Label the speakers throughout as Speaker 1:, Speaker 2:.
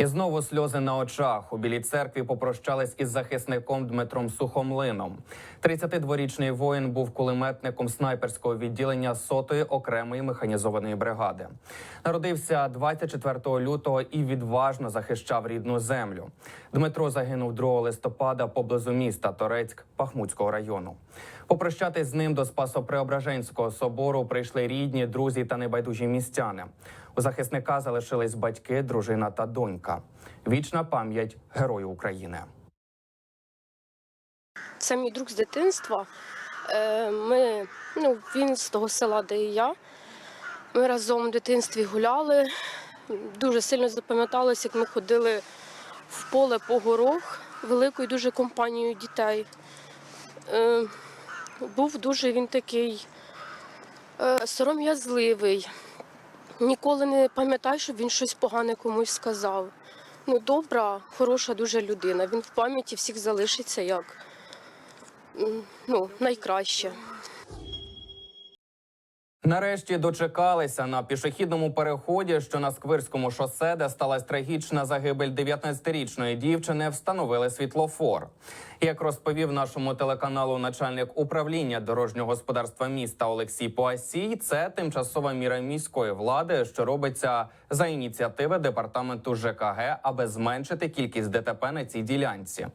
Speaker 1: І знову сльози на очах. У білій церкві попрощались із захисником Дмитром Сухомлином. 32-річний воїн був кулеметником снайперського відділення сотої окремої механізованої бригади. Народився 24 лютого і відважно захищав рідну землю. Дмитро загинув 2 листопада поблизу міста Торецьк Пахмутського району. Попрощатись з ним до Спасо-Преображенського собору прийшли рідні, друзі та небайдужі містяни. У захисника залишились батьки, дружина та донька. Вічна пам'ять герою України.
Speaker 2: Це мій друг з дитинства. Е, Ми, ну, він з того села, де і я. Ми разом в дитинстві гуляли. Дуже сильно запам'яталося, як ми ходили в поле по горох великою дуже компанією дітей. Е, Був дуже він такий е, сором'язливий. Ніколи не пам'ятаю, щоб він щось погане комусь сказав. Ну, добра, хороша дуже людина. Він в пам'яті всіх залишиться як ну, найкраще.
Speaker 1: Нарешті дочекалися на пішохідному переході, що на Сквирському шосе, де сталася трагічна загибель 19-річної дівчини, встановили світлофор. Як розповів нашому телеканалу начальник управління дорожнього господарства міста Олексій Поасій, це тимчасова міра міської влади, що робиться за ініціативи департаменту ЖКГ, аби зменшити кількість ДТП на цій ділянці.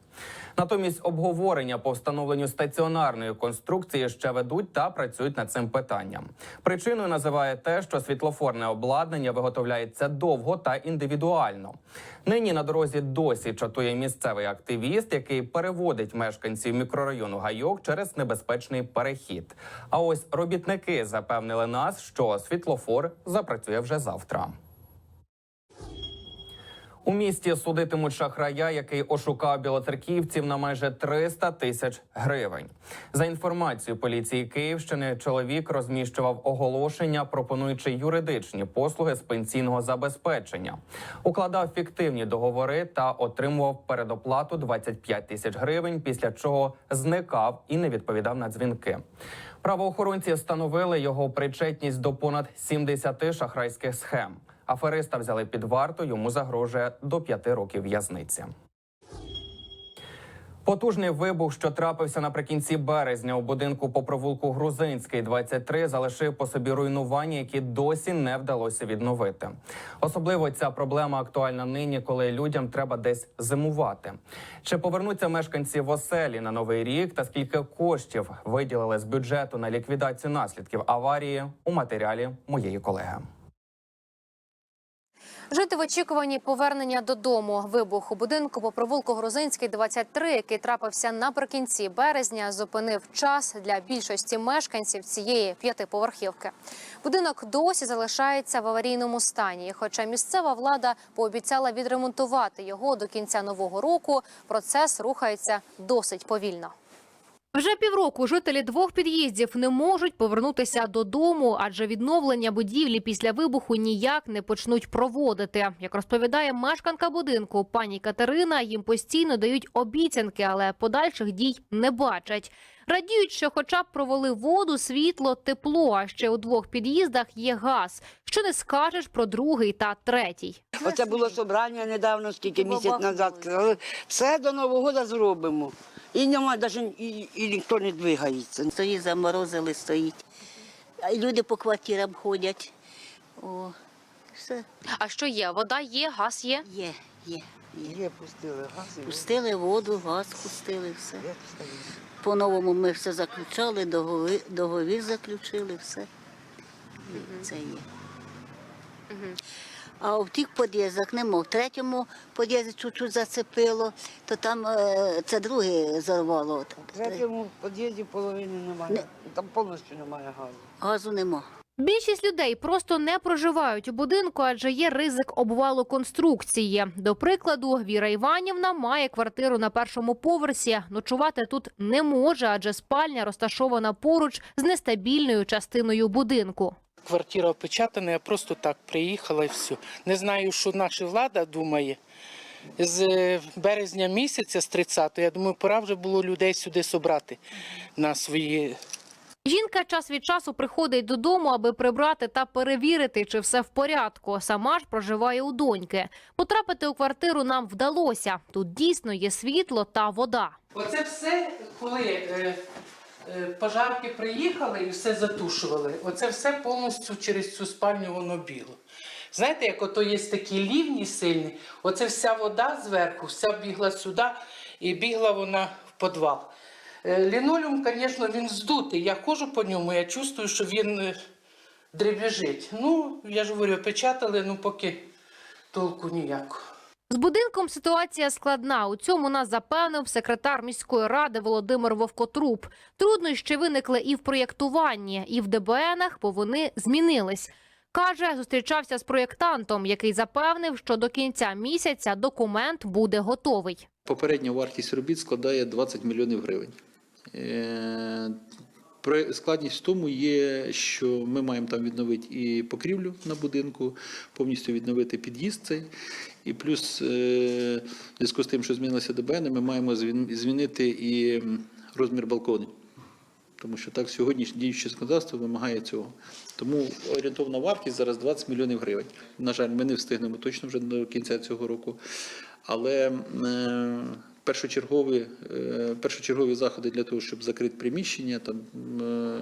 Speaker 1: Натомість обговорення по встановленню стаціонарної конструкції ще ведуть та працюють над цим питанням. Причиною називає те, що світлофорне обладнання виготовляється довго та індивідуально. Нині на дорозі досі чатує місцевий активіст, який переводить мешканців мікрорайону Гайок через небезпечний перехід. А ось робітники запевнили нас, що світлофор запрацює вже завтра. У місті судитимуть шахрая, який ошукав білоцерківців на майже 300 тисяч гривень. За інформацією поліції Київщини, чоловік розміщував оголошення, пропонуючи юридичні послуги з пенсійного забезпечення, укладав фіктивні договори та отримував передоплату 25 тисяч гривень, після чого зникав і не відповідав на дзвінки. Правоохоронці встановили його причетність до понад 70 шахрайських схем. Афериста взяли під варту. Йому загрожує до п'яти років в'язниці. Потужний вибух, що трапився наприкінці березня у будинку по провулку Грузинський, 23, залишив по собі руйнування, які досі не вдалося відновити. Особливо ця проблема актуальна нині, коли людям треба десь зимувати. Чи повернуться мешканці в оселі на новий рік, та скільки коштів виділили з бюджету на ліквідацію наслідків аварії у матеріалі моєї колеги.
Speaker 3: Жити в очікуванні повернення додому. Вибух у будинку по провулку Грузинський, 23, який трапився наприкінці березня, зупинив час для більшості мешканців цієї п'ятиповерхівки. Будинок досі залишається в аварійному стані. Хоча місцева влада пообіцяла відремонтувати його до кінця нового року, процес рухається досить повільно. Вже півроку жителі двох під'їздів не можуть повернутися додому, адже відновлення будівлі після вибуху ніяк не почнуть проводити. Як розповідає мешканка будинку пані Катерина, їм постійно дають обіцянки, але подальших дій не бачать. Радіють, що хоча б провели воду, світло, тепло. А ще у двох під'їздах є газ. Що не скажеш про другий та третій.
Speaker 4: Оце було собрання недавно, скільки місяць назад. Все до Нового року зробимо. І немає навіть і, і ніхто не двигається.
Speaker 5: Стоїть, заморозили, стоїть. А люди по квартирам ходять. О, все
Speaker 3: А що є? Вода є, газ є.
Speaker 5: є, є, є.
Speaker 4: Є, пустили газ. і
Speaker 5: Пустили воду, газ пустили, все. По-новому ми все заключали, договір, договір заключили, все. Це є. А в тих під'їздах нема. В третьому під'їзді чуть-чуть зацепило, то там е, це друге зарвало.
Speaker 4: В третьому під'їзді половини немає.
Speaker 5: Не.
Speaker 4: Там повністю немає газу.
Speaker 5: Газу нема.
Speaker 3: Більшість людей просто не проживають у будинку, адже є ризик обвалу конструкції. До прикладу, Віра Іванівна має квартиру на першому поверсі. Ночувати тут не може, адже спальня розташована поруч з нестабільною частиною будинку.
Speaker 6: Квартира опечатана, я просто так приїхала і все. Не знаю, що наша влада думає. З е, березня місяця, з 30-го, я думаю, пора вже було людей сюди собрати на свої
Speaker 3: Жінка час від часу приходить додому, аби прибрати та перевірити, чи все в порядку. Сама ж проживає у доньки. Потрапити у квартиру нам вдалося. Тут дійсно є світло та вода.
Speaker 6: Оце все, коли е, е, пожарки приїхали і все затушували. Оце все повністю через цю спальню воно біло. Знаєте, як ото є такі лівні сильні, оце вся вода зверху, вся бігла сюди і бігла вона в підвал. Е, Лінолеум, звісно, він здутий. Я ходжу по ньому, я чувствую, що він е, дребіжить. Ну, я ж говорю, печатали, ну поки толку ніякого.
Speaker 3: З будинком ситуація складна. У цьому нас запевнив секретар міської ради Володимир Вовкотруб. Труднощі виникли і в проєктуванні, і в ДБНах, бо вони змінились. Каже, зустрічався з проєктантом, який запевнив, що до кінця місяця документ буде готовий.
Speaker 7: Попередня вартість робіт складає 20 мільйонів гривень. Е, Складність в тому є, що ми маємо там відновити і покрівлю на будинку, повністю відновити під'їзд цей. І плюс, е, в зв'язку з тим, що змінилося ДБН, ми маємо змінити і розмір балконів. Тому що так сьогоднішнє діюче законодавство вимагає цього. Тому орієнтовна вартість зараз 20 мільйонів гривень. На жаль, ми не встигнемо точно вже до кінця цього року. Але е, першочергові, е, першочергові заходи для того, щоб закрити приміщення, там е,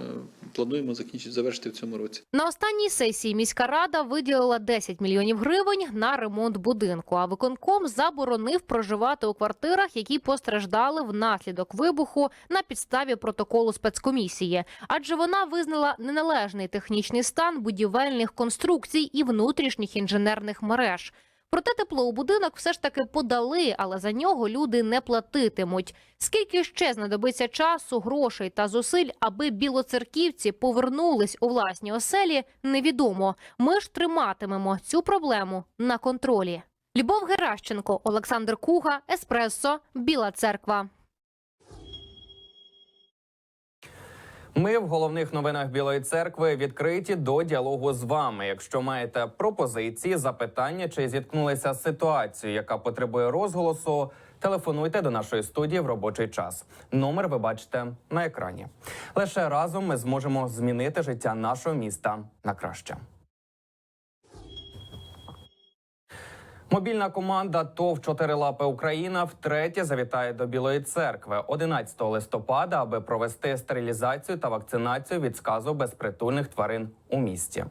Speaker 7: плануємо закінчити завершити в цьому році.
Speaker 3: На останній сесії міська рада виділила 10 мільйонів гривень на ремонт будинку. А виконком заборонив проживати у квартирах, які постраждали внаслідок вибуху на підставі протоколу спецкомісії, адже вона визнала неналежний технічний стан будівельних конструкцій і внутрішніх інженерних мереж. Проте тепло у будинок все ж таки подали, але за нього люди не платитимуть. Скільки ще знадобиться часу, грошей та зусиль, аби білоцерківці повернулись у власні оселі, невідомо. Ми ж триматимемо цю проблему на контролі. Любов Геращенко, Олександр Куга, Еспресо, Біла Церква.
Speaker 1: Ми в головних новинах Білої церкви відкриті до діалогу з вами. Якщо маєте пропозиції, запитання чи зіткнулися з ситуацією, яка потребує розголосу, телефонуйте до нашої студії в робочий час. Номер ви бачите на екрані. Лише разом ми зможемо змінити життя нашого міста на краще. Мобільна команда ТОВ «Чотирилапе Україна втретє завітає до Білої церкви 11 листопада, аби провести стерилізацію та вакцинацію від сказу безпритульних тварин у місті.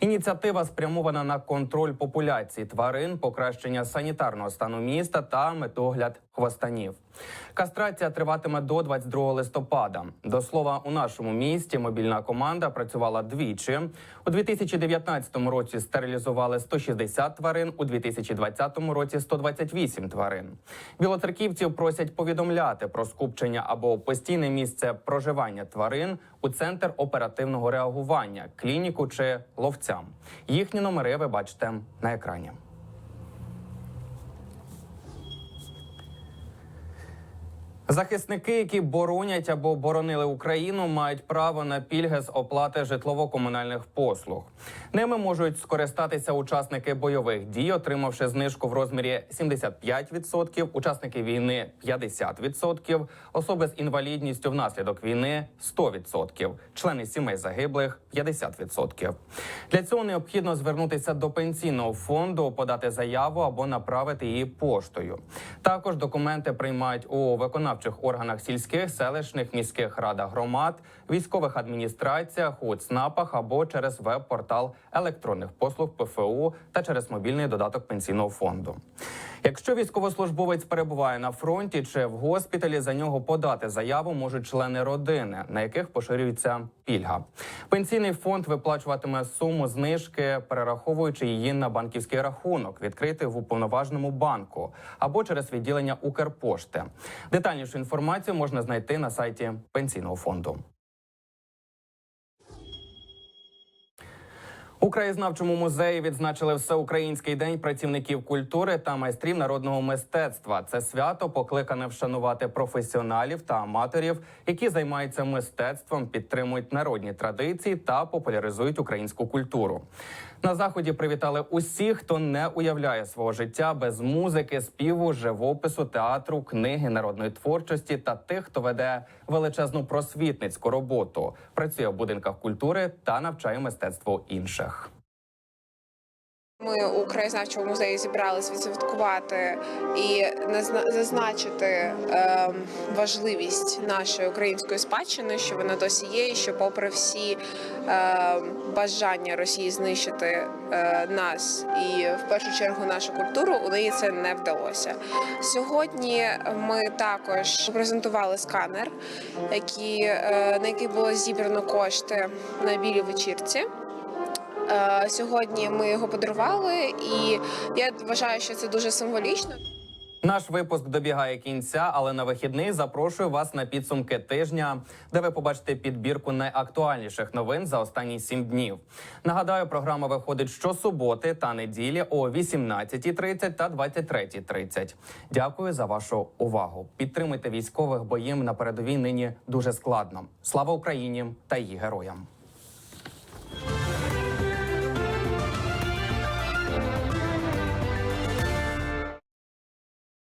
Speaker 1: Ініціатива спрямована на контроль популяції тварин, покращення санітарного стану міста та метогляд хвостанів. Кастрація триватиме до 22 листопада. До слова, у нашому місті мобільна команда працювала двічі. У 2019 році стерилізували 160 тварин, у 2020 році 128 тварин. Білоцерківців просять повідомляти про скупчення або постійне місце проживання тварин у центр оперативного реагування, клініку чи ловцям. Їхні номери ви бачите на екрані. Захисники, які боронять або боронили Україну, мають право на пільги з оплати житлово-комунальних послуг. Ними можуть скористатися учасники бойових дій, отримавши знижку в розмірі 75%, учасники війни 50%, особи з інвалідністю внаслідок війни 100%, члени сімей загиблих 50%. Для цього необхідно звернутися до пенсійного фонду, подати заяву або направити її поштою. Також документи приймають у виконавчих органах сільських, селищних, міських радах громад, військових адміністраціях, у ЦНАПах або через веб-портал електронних послуг ПФУ та через мобільний додаток пенсійного фонду. Якщо військовослужбовець перебуває на фронті чи в госпіталі, за нього подати заяву можуть члени родини, на яких поширюється пільга. Пенсійний фонд виплачуватиме суму знижки, перераховуючи її на банківський рахунок, відкритий в уповноваженому банку або через відділення Укрпошти. Детальнішу інформацію можна знайти на сайті пенсійного фонду. У краєзнавчому музеї відзначили всеукраїнський день працівників культури та майстрів народного мистецтва. Це свято покликане вшанувати професіоналів та аматорів, які займаються мистецтвом, підтримують народні традиції та популяризують українську культуру. На заході привітали усіх, хто не уявляє свого життя без музики, співу, живопису, театру, книги, народної творчості та тих, хто веде величезну просвітницьку роботу, працює в будинках культури та навчає мистецтву інших.
Speaker 8: Ми у краєзнавчому музеї зібрались відсвяткувати і зазначити е, важливість нашої української спадщини, що вона досі є, і що, попри всі е, бажання Росії знищити е, нас і в першу чергу нашу культуру, у неї це не вдалося. Сьогодні ми також презентували сканер, який, е, на який було зібрано кошти на білій вечірці. Е, Сьогодні ми його подарували, і я вважаю, що це дуже символічно.
Speaker 1: Наш випуск добігає кінця, але на вихідний запрошую вас на підсумки тижня, де ви побачите підбірку найактуальніших новин за останні сім днів. Нагадаю, програма виходить щосуботи та неділі о 18.30 та 23.30. Дякую за вашу увагу. Підтримуйте військових, бо їм на передовій нині дуже складно. Слава Україні та її героям.